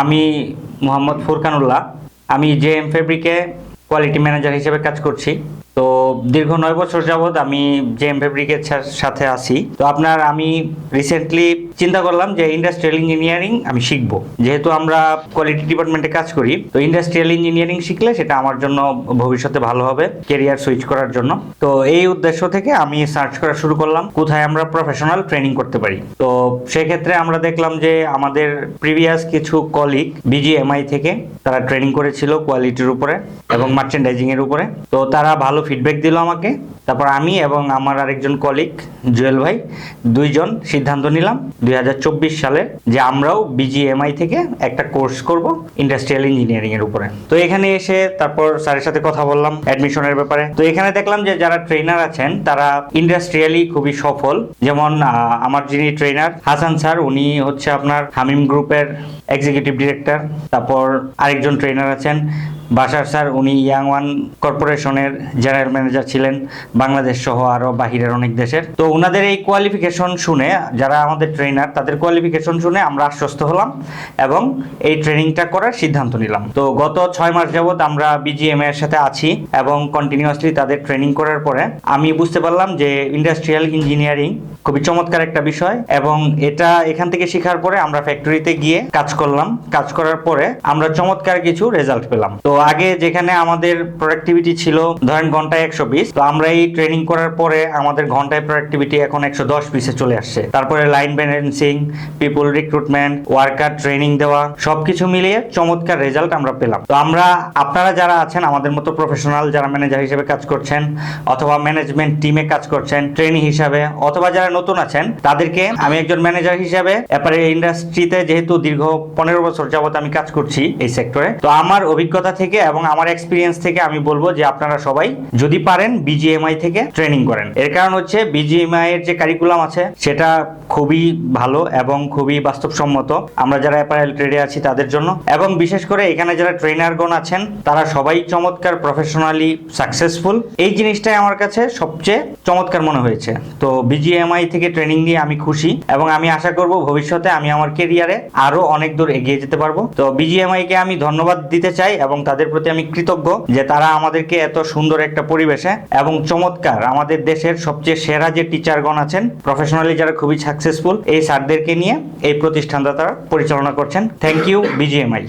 আমি মোহাম্মদ ফুরকানুল্লাহ। আমি J M ফেব্রিকে কোয়ালিটি ম্যানেজার হিসেবে কাজ করছি। তো দীর্ঘ নয় বছর যাবৎ আমি জে এম ফেব্রিকের সাথে আছি। তো আপনার, আমি রিসেন্টলি চিন্তা করলাম যে ইন্ডাস্ট্রিয়াল ইঞ্জিনিয়ারিং আমি শিখব। যেহেতু আমরা কোয়ালিটি ডিপার্টমেন্টে কাজ করি, তো ইন্ডাস্ট্রিয়াল ইঞ্জিনিয়ারিং শিখলে সেটা আমার জন্য ভবিষ্যতে ভালো হবে কেরিয়ার সুইচ করার জন্য। তো এই উদ্দেশ্য থেকে আমি সার্চ করা শুরু করলাম, কোথায় আমরা প্রফেশনাল ট্রেনিং করতে পারি। তো সেক্ষেত্রে আমরা দেখলাম যে আমাদের প্রিভিয়াস কিছু কলিগ বিজিএমআই থেকে তারা ট্রেনিং করেছিল কোয়ালিটির উপরে এবং মার্চেন্ডাইজিং এর উপরে। তো তারা ভালো ফিডব্যাক দিল আমাকে। তারপর আমি এবং আমার আরেকজন কলিগ জুয়েল ভাই, দুইজন সিদ্ধান্ত নিলাম দুই সালে যে আমরাও বিজিএমআই থেকে একটা কোর্স করব ইন্ডাস্ট্রিয়াল ইঞ্জিনিয়ারিং এর উপরে। তো এখানে এসে তারপর স্যারের সাথে কথা বললাম অ্যাডমিশনের ব্যাপারে। তো এখানে দেখলাম যে যারা ট্রেনার আছেন, তারা ইন্ডাস্ট্রিয়ালি খুবই সফল। যেমন আমার যিনি ট্রেনার হাসান স্যার, উনি হচ্ছে আপনার হামিম গ্রুপের এক্সিকিউটিভ ডিরেক্টর তারপর আরেকজন ট্রেনার আছেন বাসার স্যার, উনি ইয়াং ওয়ান কর্পোরেশনের জেনারেল ম্যানেজার ছিলেন, বাংলাদেশ সহ আরও বাহিরের অনেক দেশের। তো ওনাদের এই কোয়ালিফিকেশন শুনে, যারা আমাদের ট্রেনার তাদের কোয়ালিফিকেশন শুনে আমরা আশ্বস্ত হলাম এবং এই ট্রেনিংটা করার সিদ্ধান্ত নিলাম। তো গত ছয় মাস যাবত আমরা বিজিএম এর সাথে আছি এবং কন্টিনিউয়াসলি তাদের ট্রেনিং করার পরে আমি বুঝতে পারলাম যে ইন্ডাস্ট্রিয়াল ইঞ্জিনিয়ারিং খুবই চমৎকার একটা বিষয় এবং এটা এখান থেকে শেখার পরে আমরা ফ্যাক্টরিতে গিয়ে কাজ করলাম। কাজ করার পরে আমরা চমৎকার কিছু রেজাল্ট পেলাম। তো আগে যেখানে আমাদের প্রোডাক্টিভিটি ছিল, ধরেন ঘন্টায় একশো বিশ, তো আমরা এই ট্রেনিং করার পরে আমাদের ঘন্টায় প্রোডাক্টিভিটি এখন একশো দশ পিসে চলে আসছে। তারপরে line balancing people recruitment worker training দেওয়া, সবকিছু মিলিয়ে চমৎকার রেজাল্ট আমরা পেলাম। তো আমরা, আপনারা যারা আছেন, আমাদের মতো প্রফেশনাল যারা ম্যানেজার হিসেবে কাজ করছেন, অথবা ম্যানেজমেন্ট টিমে কাজ করছেন ট্রেনি হিসাবে, অথবা যারা নতুন আছেন, তাদেরকে আমি একজন ম্যানেজার হিসাবে, এপারে ইন্ডাস্ট্রিতে যেহেতু দীর্ঘ পনেরো বছর যাবত আমি কাজ করছি এই সেক্টরে তো আমার অভিজ্ঞতা থেকে এবং আমার এক্সপিরিয়েন্স থেকে আমি বলব যে আপনারা সবাই যদি পারেন বিজিএমআই থেকে ট্রেনিং করেন। এর কারণ হচ্ছে বিজিএমআই এর যে কারিকুলাম আছে, সেটা খুবই ভালো এবং খুবই বাস্তবসম্মত। আমরা যারা অ্যাপারেল ট্রেডে আছি তাদের জন্য। এবং বিশেষ করে এখানে যারা ট্রেনারগণ আছেন, তারা সবাই চমৎকার প্রফেশনালি সাকসেসফুল এই জিনিসটাই আমার কাছে সবচেয়ে চমৎকার মনে হয়েছে। তো বিজিএমআই থেকে ট্রেনিং নিয়ে আমি খুশি এবং আমি আশা করব ভবিষ্যতে আমি আমার কেরিয়ারে আরও অনেক দূর এগিয়ে যেতে পারব। তো বিজিএমআই কে আমি ধন্যবাদ দিতে চাই এবং তাদের প্রতি আমি কৃতজ্ঞ যে তারা আমাদেরকে এত সুন্দর একটা পরিবেশে এবং চমৎকার আমাদের দেশের সবচেয়ে সেরা যে টিচারগণ আছেন প্রফেশনালি যারা খুবই সাকসেসফুল এই স্যারদেরকে নিয়ে এই প্রতিষ্ঠানটা তারা পরিচালনা করছেন। Thank you BGMI